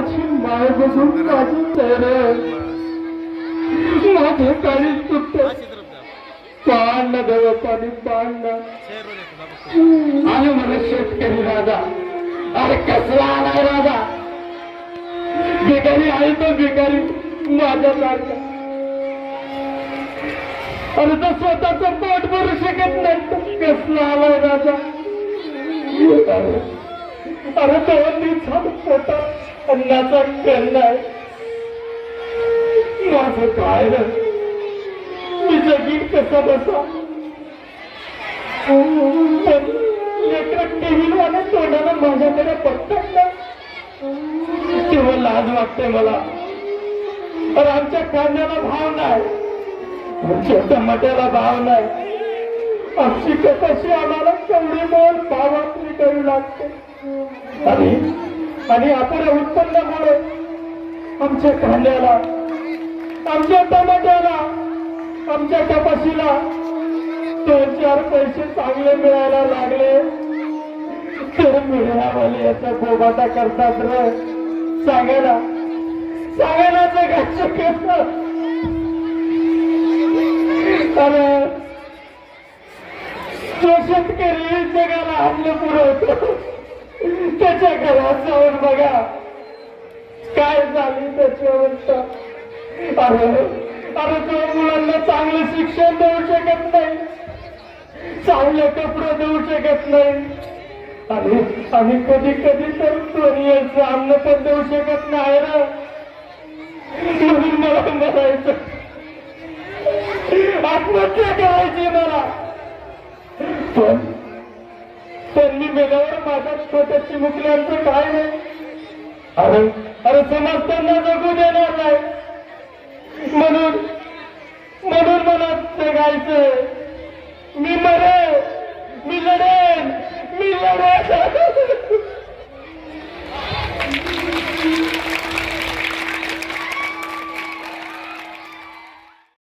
माझी माय बघून माझी तर माझे काही तुट पाण देव पाणी पाण आणि मला शेतकरी राजा. अरे कसला आलाय राजा. भिकारी आहे तो भिकारी. माझ्या सारखा. अरे तो स्वतःच पोट भरू शकत नाही. कसला आलाय राजा. अरे तो पोटा अन्नाचा कल्लाय आहे. माझं काय मी जगीन कसा बसा? लेकरं टीव्हीवाल्या तोंडाला माझ्याकडे बघतात ना. तेव्हा लाज वाटते मला. पण आमच्या कांद्याला भाव नाही. आमच्या टमाट्याला भाव नाही. आमची कपाशी आम्हाला केवढी मोल भावात करू लागते. आणि आणि आपण उत्पन्नामुळे आमच्या कांद्याला आमच्या टमाट्याला आमच्या कपाशीला दोन चार पैसे चांगले मिळायला लागले. तर मिळावाले याचा गोबाटा करतात र. सांगायला सांगायला जगायचं कसं तर तो शेतकरी जगाला आपलं पुरवतो. त्याच्या घरात जाऊन बघा. काय झाली त्याची अवस्था अरे अरे तो मुलांना चांगलं शिक्षण देऊ शकत नाही. चांगले कपडे देऊ शकत नाही. आणि आणि कधी कधी तर चोरीचं अन्न पण देऊ शकत नाही रे. म्हणून मला मरायचं आत्महत्या करायची मला. पण त्यांनी गेल्यावर माझ्या छोट्या मुकल्यांचं काय नाही अरे अरे समाज त्यांना जगू देणार नाही. म्हणून म्हणून मला ते जगायचंय मी मरे मी लढेन मी लढ